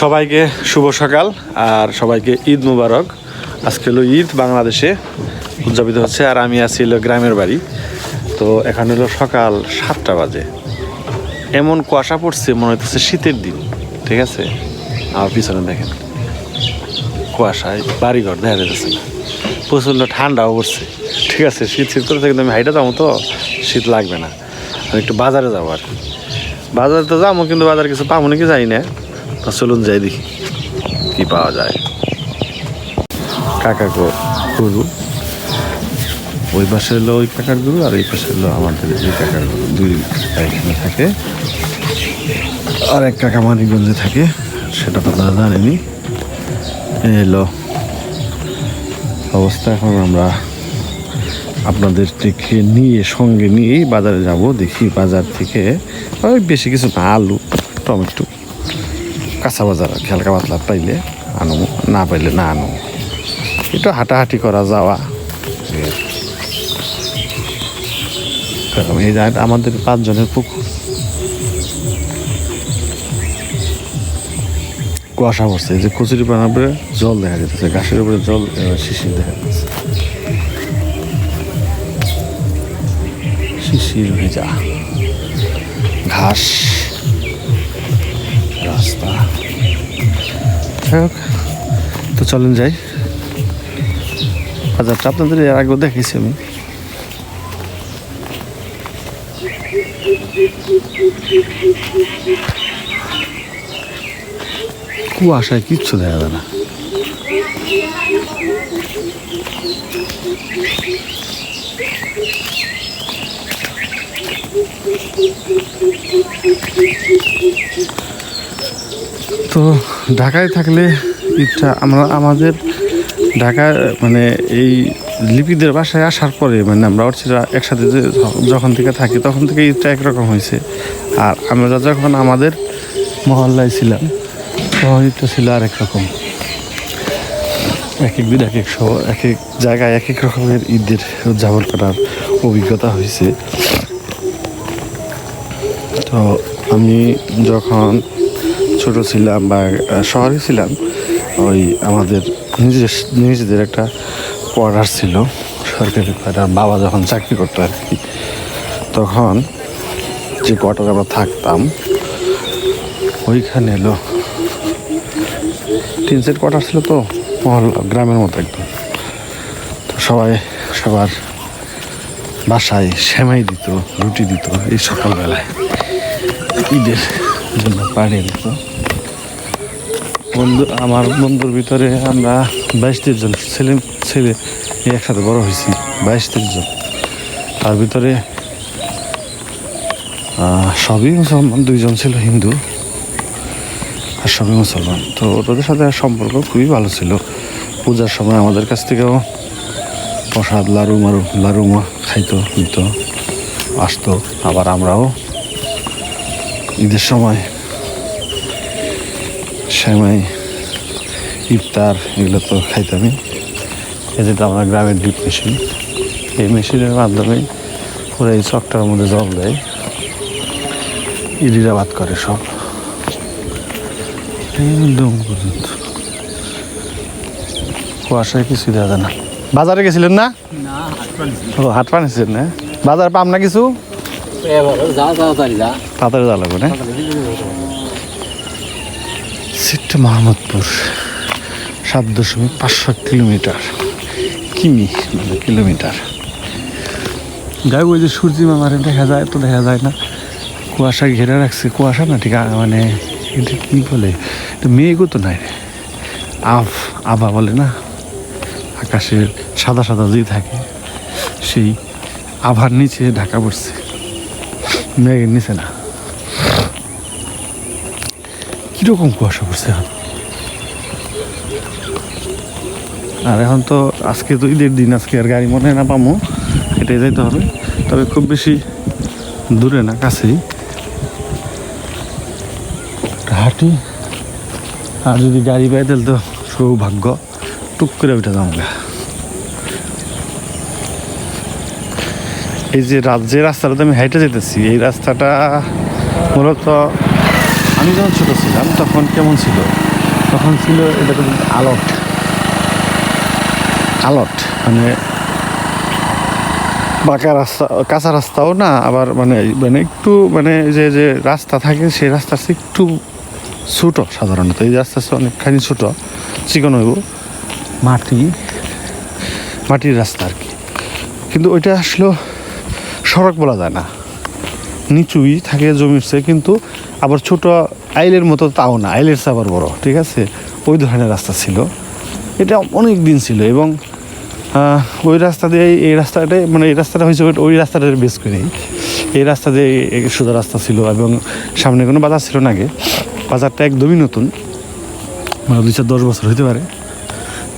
সবাইকে শুভ সকাল আর সবাইকে ঈদ মুবারক। আজকে হলো ঈদ বাংলাদেশে উদযাপিত হচ্ছে আর আমি আছি হলো গ্রামের বাড়ি। তো এখানে হলো সকাল সাতটা বাজে। এমন কুয়াশা পড়ছে, মনে হচ্ছে শীতের দিন, ঠিক আছে? আমার পিছনে দেখেন, কুয়াশায় বাড়িঘর দেখা যাচ্ছে না। প্রচণ্ড ঠান্ডাও পড়ছে, ঠিক আছে? শীত শীত করতে কিন্তু আমি হাইটা যাব তো, শীত লাগবে না। আমি একটু বাজারে যাব আর বাজারে তো যাব, কিন্তু বাজারে কিছু পাবো নাকি যাই না। তো চলুন যাই দেখি কি পাওয়া যায়? কাকা গরু ওই পাশে হলো ওই কাকার গরু আর এই পাশে হলো আমাদের এই কাকার গরু দুই এখানে থাকে। আর এক কাকা মানিকগঞ্জে থাকে সেটা তো তারা জানেনি। এলো অবস্থা। এখন আমরা আপনাদের থেকে নিয়ে সঙ্গে নিয়েই বাজারে যাব। দেখি বাজার থেকে ওই বেশি কিছু না আলু টমেটো। কাঁচা বাজার আর কি, পাতলা পাইলে আনো না পাইলে না আনো। একটু হাঁটাহাঁটি করা যাওয়া। এই আমাদের পাঁচজনের পুকুর। কুয়াশা পড়ছে যে কচুরি পানার উপরে জল দেখা যেতেছে ঘাসের উপরে জল শিশির দেখা যাচ্ছে শিশির ভেজা ঘাস। রাস্তা। তো চলেন যাই। বাজারটা আপনাদের এর আগেও দেখেছি আমি। কুয়াশায় কিচ্ছু দেখা যায় না। তো ঢাকায় থাকলে ইচ্ছা আমরা, আমাদের ঢাকায় মানে এই লিপিদের বাসায় আসার পরে মানে আমরা ছেলেরা একসাথে যে যখন থেকে থাকি, তখন থেকে ঈদটা একরকম হয়েছে। আর আমরা যখন আমাদের মহল্লায় ছিলাম, তখন ঈদটা ছিল আরেক রকম। এক এক দিন এক এক শহর এক এক জায়গায় এক এক রকমের ঈদের উদযাপন করার অভিজ্ঞতা হয়েছে। তো আমি যখন ছোট ছিলাম বা শহরে ছিলাম, ওই আমাদের নিজের, নিজেদের একটা কোয়ার্টার ছিল, সরকারি কোয়ার্টার বাবা যখন চাকরি করতো আর কি, তখন যে কোয়ার্টারে আমরা থাকতাম, ওইখানে এলো, তিন সেট কোয়ার্টার ছিল তো মহল্লা গ্রামের মতো একদম। তো সবাই, সবার বাসায় সেমাই দিত, রুটি দিত, এই সকালবেলায়। ঈদের দিত। বন্ধু, আমার বন্ধুর ভিতরে আমরা বাইশ জন ছেলে ছেলে একসাথে বড় হয়েছি বাইশ জন। তার ভিতরে সবই মুসলমান, দুইজন ছিল হিন্দু আর সবই মুসলমান। তো ওদের সাথে সম্পর্ক খুবই ভালো ছিল। পূজার সময় আমাদের কাছ থেকেও প্রসাদ লাড়ু মারু, লাড়ু খাইতো, নিত, আসতো। আবার আমরাও ঈদের সময় সেমাই ইফতার এগুলো তো খাইতামই। এই যেটা আমরা গ্রামের ডিপ মেশিন এই মেশিনের মাধ্যমে পুরো এই চকটার মধ্যে জল দেয়। ইডিরা বাদ করে সব। একদম পর্যন্ত। কুয়াশায় কিছু দেখা যায় না। বাজারে গেছিলেন না? ও হাট পানিছিলেন না? বাজার পাম না কিছু? তাড়াতাড়ি লাগবে, না? মোহাম্মদপুর সাত দশমিক পাঁচশো কিলোমিটার। কিমি মানে কিলোমিটার। যাই ওই যে সূর্যি মামারে দেখা যায় তো দেখা যায় না। কুয়াশা ঘেরে রাখছে। কুয়াশা না ঠিক মানে এটা কী বলে? মেঘও তো নাই। আভ আভা বলে না? আকাশের সাদা সাদা যে থাকে, সেই আভার নিচে ঢাকা পড়ছে। মেঘের নিচে না। কীরকম কুয়াশা পড়ছে এখন? আর এখন তো আজকে তো ঈদের দিন, আজকে আর গাড়ি মনে না পামো এটাই যাইতে হবে। তবে খুব বেশি দূরে না, কাছেই। হাঁটি। আর যদি গাড়ি পাই তাহলে তো সৌভাগ্য, টুক করে উঠে যাব এই যে যে রাস্তাটাতে আমি হাইটে যেতেছি, এই রাস্তাটা মূলত আমি যখন ছোটো ছিলাম, তখন কেমন ছিল? তখন ছিল এটা আলট। আলট মানে বাঁকা রাস্তা, কাঁচা রাস্তাও না, আবার মানে মানে একটু মানে যে যে রাস্তা থাকে, সেই রাস্তা একটু ছোটো সাধারণত। এই রাস্তা অনেকখানি ছোটো। চিকন হইব। মাটি, মাটির রাস্তা আর কি। কিন্তু ওইটা আসলো সড়ক বলা যায় না। নিচুই থাকে জমির চেয়ে, কিন্তু আবার ছোট আইলের মতো তাও না, আইলের চেয়ে আবার বড়, ঠিক আছে? ওই ধরনের রাস্তা ছিল। এটা অনেক দিন ছিল এবং ওই রাস্তা দিয়ে এই- রাস্তাটাই মানে এই রাস্তাটা হয়েছে ওই- ওই রাস্তাটা বেস করেই। এই রাস্তা দিয়ে সোজা রাস্তা ছিল এবং সামনে কোনো বাজার ছিল না আগে। বাজারটা একদমই নতুন। মানে দুই চার দশ বছর হতে পারে।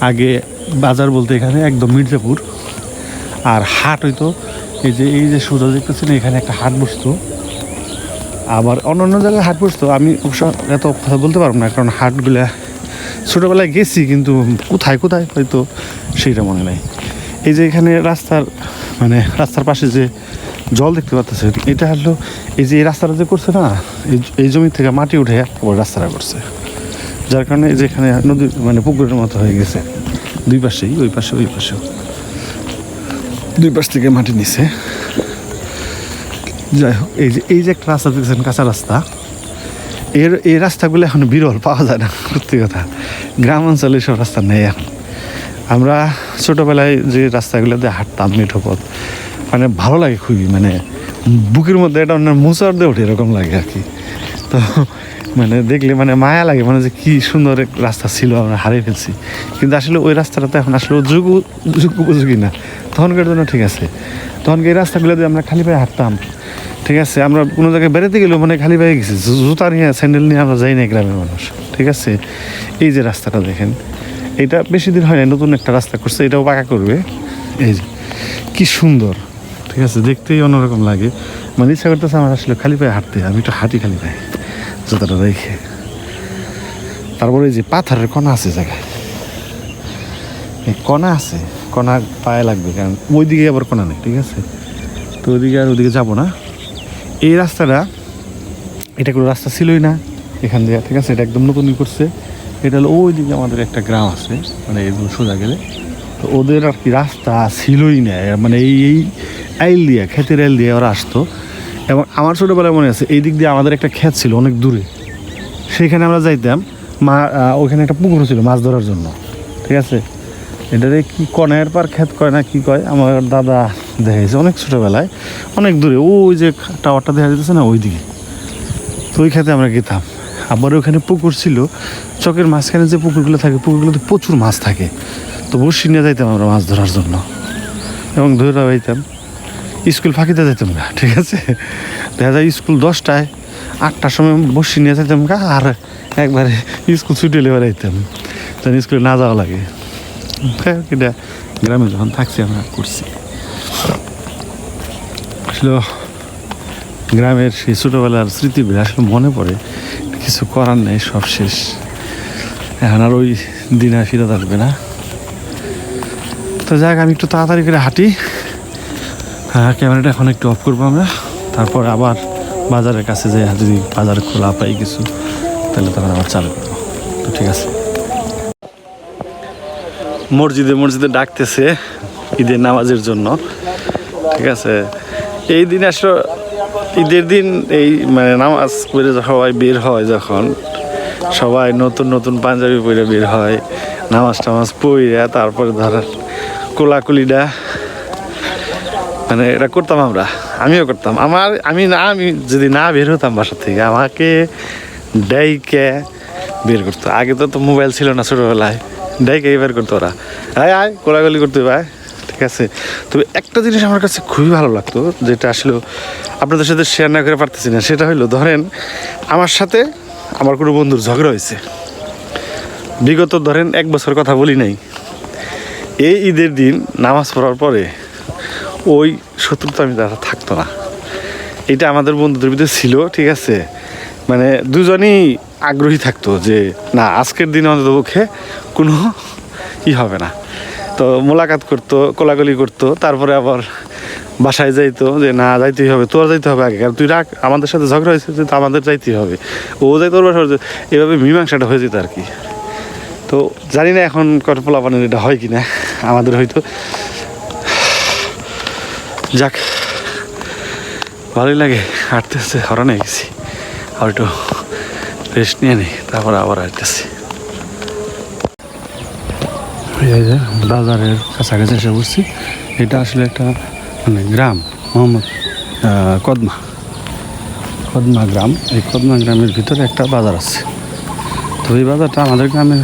আগে বাজার বলতে এখানে একদম মির্জাপুর। আর হাট হইতো এই যে এই যে সোজা দেখতেছেন, এখানে একটা হাট বসতো। আবার অন্য অন্য জায়গায় হাট বসতো। আমি অবশ্য এত কথা বলতে পারব না, কারণ হাটগুলা ছোটোবেলায় গেছি, কিন্তু কোথায় কোথায় হয়তো সেইটা মনে নাই। এই যে এখানে রাস্তার মানে রাস্তার পাশে যে জল দেখতে পাচ্ছেন, এটা হলো এই যে এই রাস্তাটা যে করছে না, এই এই জমি থেকে মাটি উঠে আবার রাস্তাটা করছে। যার কারণে এই যে এখানে নদী মানে পুকুরের মতো হয়ে গেছে। দুই পাশেই, ওই পাশে, ওই পাশেও। দুই পাশ থেকে মাটি নিছে। যাই হোক, এই যে এই যে একটা রাস্তা দেখছেন কাঁচা রাস্তা। এর, এই রাস্তাগুলো এখন বিরল, পাওয়া যায় না, সত্যি কথা। গ্রাম অঞ্চলে সব রাস্তা নেই এখন। আমরা ছোটোবেলায় যে রাস্তাগুলো দিয়ে হাঁটতাম মেঠো পথ মানে ভালো লাগে খুবই মানে বুকের মধ্যে এটা অন্য মুসার দিয়ে ওঠে, এরকম লাগে আর কি। তো মানে দেখলে মানে মায়া লাগে মানে যে কী সুন্দর এক রাস্তা ছিল, আমরা হারিয়ে ফেলছি। কিন্তু আসলে ওই রাস্তাটা তো এখন আসলে যুগ যুগ উপযোগী না। তখনকার জন্য ঠিক আছে। তখনকে এই রাস্তাগুলো দিয়ে আমরা খালি পায়ে হাঁটতাম। ঠিক আছে, আমরা কোনো জায়গায় বেড়াতে গেলেও মানে খালি পায়ে গেছি। জুতা নিয়ে, স্যান্ডেল নিয়ে আমরা যাই না গ্রামের মানুষ। ঠিক আছে? এই যে রাস্তাটা দেখেন এটা বেশি দিন হয় না নতুন একটা রাস্তা করছে, এটাও পাকা করবে। এই যে, কী সুন্দর। ঠিক আছে, দেখতেই অন্যরকম লাগে। মানে ইচ্ছা করতেছে আমার আসলে খালি পায়ে হাঁটতে, আমি একটু হাঁটি খালি পায়ে। জুতাটা রেখে তারপরে এই যে পাথরের কণা আছে জায়গায়। এই কণা আছে। কণা পায়ে লাগবে, কারণ ওইদিকে আবার কণা নেই, ঠিক আছে? তো ওইদিকে আর ওইদিকে যাব না। এই রাস্তাটা, এটা কোনো রাস্তা ছিলই না এখান দিয়ে, ঠিক আছে? এটা একদম নতুন করছে। এটা হলো ওইদিকে আমাদের একটা গ্রাম আছে মানে এগুলো সোজা গেলে। তো ওদের আর কি রাস্তা ছিলই না মানে এই এই আইল দিয়ে, ক্ষেতের আইল দিয়ে ওরা আসতো। এবং আমার ছোটোবেলায় মনে আছে এই দিক দিয়ে আমাদের একটা ক্ষেত ছিল অনেক দূরে। সেইখানে আমরা যাইতাম, মা ওখানে একটা পুকুর ছিল মাছ ধরার জন্য, ঠিক আছে? এটারে কি কনের পার ক্ষেত কয় না কি কয়? আমার দাদা দেখেছে অনেক ছোটোবেলায়, অনেক দূরে। ওই যে টাওয়ারটা দেখা যেতেছে না ওই দিকে তো ওই খেতে আমরা গেতাম। আবার ওখানে পুকুর ছিল। চকের মাঝখানে যে পুকুরগুলো থাকে, পুকুরগুলোতে প্রচুর মাছ থাকে। তো বসি নিয়ে যাইতাম আমরা মাছ ধরার জন্য। এবং ধরে যাইতাম স্কুল ফাঁকিতে যেতাম না ঠিক আছে? দেখা যায় স্কুল দশটায়, আটটার সময় বসি নিয়ে যেতাম গা, আর একবারে স্কুল ছুটি এলে বেড়াইতাম যেন স্কুলে না যাওয়া লাগে। এটা গ্রামে যখন থাকছি, আমরা করছি আসলে গ্রামের সেই ছোটোবেলার স্মৃতিগুলো আসলে মনে পড়ে। কিছু করার নেই, সব শেষ। এখন আর ওই দিন আর ফিরে আসবে না। তো যাক, আমি একটু তাড়াতাড়ি করে হাঁটি। হ্যাঁ ক্যামেরাটা এখন একটু অফ করব আমরা। তারপর আবার বাজারের কাছে যে যদি বাজার খোলা পাই কিছু, তাহলে তখন আবার চালু করব। তো ঠিক আছে। মসজিদে মসজিদে ডাকতেছে ঈদের নামাজের জন্য। ঠিক আছে? এই দিন আসলে ঈদের দিন এই মানে নামাজ পড়ে সবাই বের হয় যখন। সবাই নতুন নতুন পাঞ্জাবি পরে বের হয়, নামাজ টামাজ পড়ে তারপরে ধরেন কোলাকুলিটা মানে এটা করতাম আমরা, আমিও করতাম। আমার, আমি না, আমি যদি না বের হতাম বাসা থেকে, আমাকে ডাইকে বের করতো। আগে তো তো মোবাইল ছিল না ছোটোবেলায়। ডাইকে বের করতো ওরা। আয় আয় কোলাগুলি করতে ভাই ঠিক আছে? তবে একটা জিনিস আমার কাছে খুবই ভালো লাগতো, যেটা আসলে আপনাদের সাথে শেয়ার না করে পারতেছি না, সেটা হলো ধরেন আমার সাথে আমার কোনো বন্ধুর ঝগড়া হয়েছে। বিগত ধরেন এক বছর কথা বলি নাই। এই ঈদের দিন নামাজ পড়ার পরে ওই শত্রুতা আমি তারা থাকতো না। এটা আমাদের বন্ধুদের ভিতরে ছিল, ঠিক আছে? মানে দুজনই আগ্রহী থাকতো যে, না, আজকের দিনে অন্তত পক্ষে কোনো ই হবে না। তো মোলাকাত করতো, কোলাকুলি করতো, তারপরে আবার বাসায় যাইতো যে, না, যাইতেই হবে, তোর যাইতে হবে আগে, কারণ তুই রাখ আমাদের সাথে ঝগড়া হয়েছে যে আমাদের যাইতেই হবে। ও যাই তোর বাসা এভাবে মীমাংসাটা হয়ে যেত আর কি তো জানি না এখন কটপলা পানির এটা হয় কি না আমাদের হয়তো। যাক, ভালোই লাগে, হাঁটতে হাঁটতে হরানে গেছি। আর একটু রেস্ট নিয়ে নিই তারপর আবার যে বাজারের কাছাকাছি এসে বসছি এটা আসলে একটা মানে গ্রাম, মোহাম্মদ কদমা। কদমা গ্রাম, এই কদমা গ্রামের ভিতরে একটা বাজার আছে। তো এই বাজারটা আমাদের গ্রামের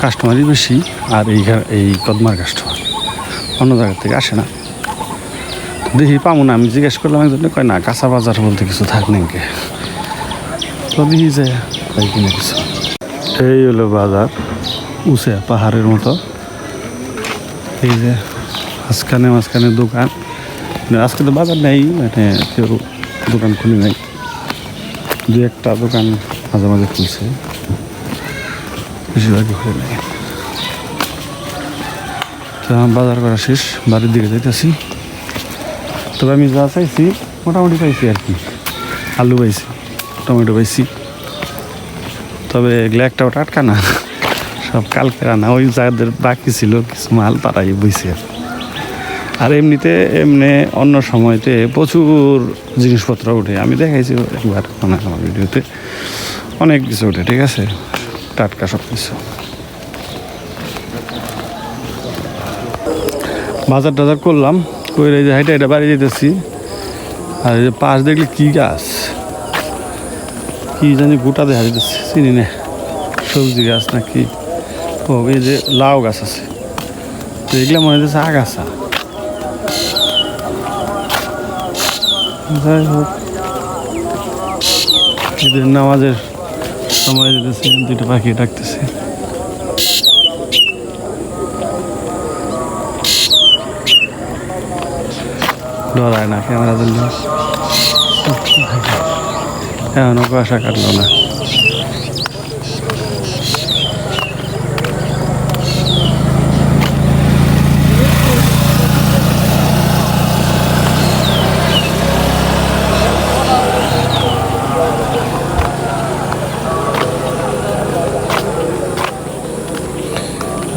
কাস্টমারই বেশি, আর এই এই কদমার কাস্টমার অন্য জায়গা থেকে আসে না। দেখি পাবো না, আমি জিজ্ঞেস করলাম একজন কয়, না, কাঁচা বাজার বলতে কিছু থাক নাকি? দেখি যে? তাই কিনে কিছু এই হলো বাজার উঁচে পাহাড়ের মতো। এই যে মাঝখানে মাঝখানে দোকান। আজকে তো বাজার নেই মানে কেউ দোকান খুলে নেই। দু একটা দোকান মাঝে মাঝে খুলছে। বেশিরভাগই খুলে নেই। তো বাজার করা শেষ বাড়ির দিকে যাইতেছি। তবে আমি যা চাইছি মোটামুটি পাইছি আর কি। আলু পাইছি। টমেটো পাইছি তবে এগুলো টাটকা না। সব কালকে রান্না। ওই যাদের বাকি ছিল, কিছু মাল তারাই বইছে। আর এমনিতে, এমনি অন্য সময়তে প্রচুর জিনিসপত্র ওঠে। আমি দেখাইছি একবার মানে আমার ভিডিওতে। অনেক কিছু ওঠে, ঠিক আছে? টাটকা সব কিছু বাজার টাজার করলাম। করে এই যে হাইটা, এটা বাড়ি যেতেছি আর এই যে পাশ দেখলে কী গাছ? কি জানি গোটা দেখা যেতেছে চিনি না। সবজি গাছ নাকি? ও, এই যে লাউ গাছ আছে। তো এগুলো মনে হচ্ছে আগাছা। যাই হোক। এদের নামাজের সময় যেতেছে দুইটা পাখি ডাকতেছে। ডরায় না, ক্যামেরা দিল এখনও কুয়াশা কাটলো না।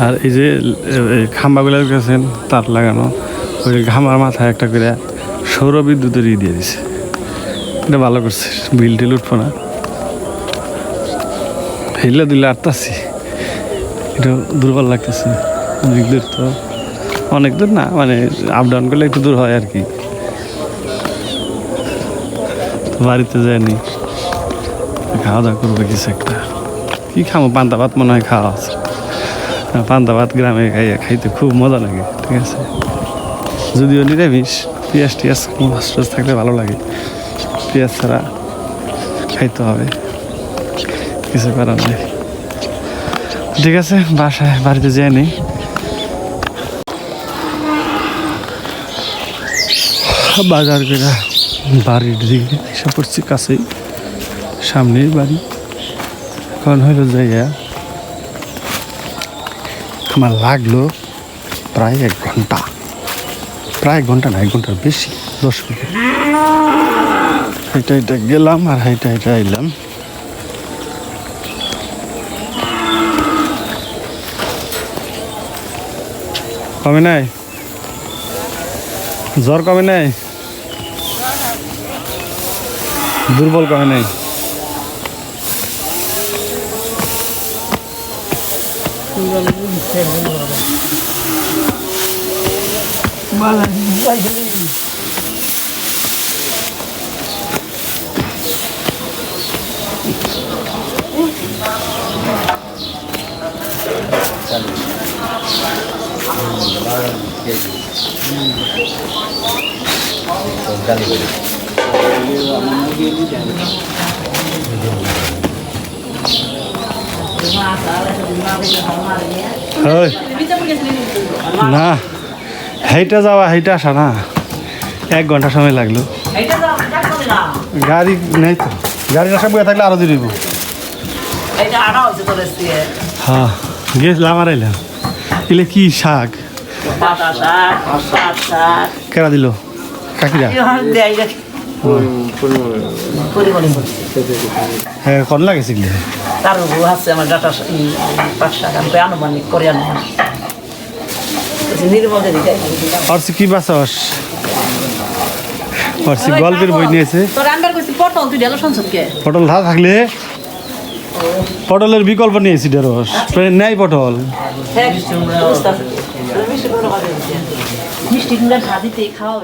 আর এই যে খাম্বাগুলো গেছেন তার লাগানো, ওই ঘামার মাথায় একটা করে সৌর বিদ্যুতের ই দিয়ে দিছে। এটা ভালো করছে বিল টিল উঠবো না। হেলে দিলে আটতাছি। একটু দুর্বল লাগতেছে, অনেক দূর তো। অনেক দূর না মানে আপ ডাউন করলে একটু দূর হয় আর কি বাড়িতে যায়নি। খাওয়া দাওয়া করব কিছু একটা। কি খামো, পান্তা ভাত মনে হয় খাওয়া আছে। পান্তা ভাত গ্রামে খাই খাইতে খুব মজা লাগে, ঠিক আছে? যদিও নিরামিষ, পেঁয়াজ টিয়াজ, মাছ টাছ থাকলে ভালো লাগে। পেঁয়াজ ছাড়া খাইতে হবে। কিছু করার নেই। ঠিক আছে, বাসায়, বাড়িতে যেয়ে নেই বাজার করে বাড়ির দিকে এসে পড়ছি কাছেই, সামনেই বাড়ি। এখন হইল যাইয়া আমার লাগল প্রায় এক ঘণ্টা। প্রায় এক ঘণ্টা না, এক ঘণ্টার বেশি। দশ মিনিট। হেঁটে গেলাম আর হেঁটে হেঁটে আইলাম। কমে নাই? জ্বর কমে নাই? দুর্বল কমে নাই? না হেইটা যাওয়া হেইটা আসা না। এক ঘণ্টা সময় লাগল। গাড়ি নেই তো। গাড়ি আসা বয়ে থাকলে আরও দিব হ্যাঁ। গেছিলাম আর এলাম এলে কি শাক? কেরা দিল? কাকিরা? হ্যাঁ কন লাগেছে কি? তার বউ আছে আমার ডাটা পাঁচ আমি আনুমানিক করে অর্সি কি অর্সি গল্পের বই নিয়েছে। পটল তুই পটল থাকলে পটলের বিকল্প নিয়েছি ঢেঁড়স নেই পটল। হ্যাঁ মিষ্টি খাওয়া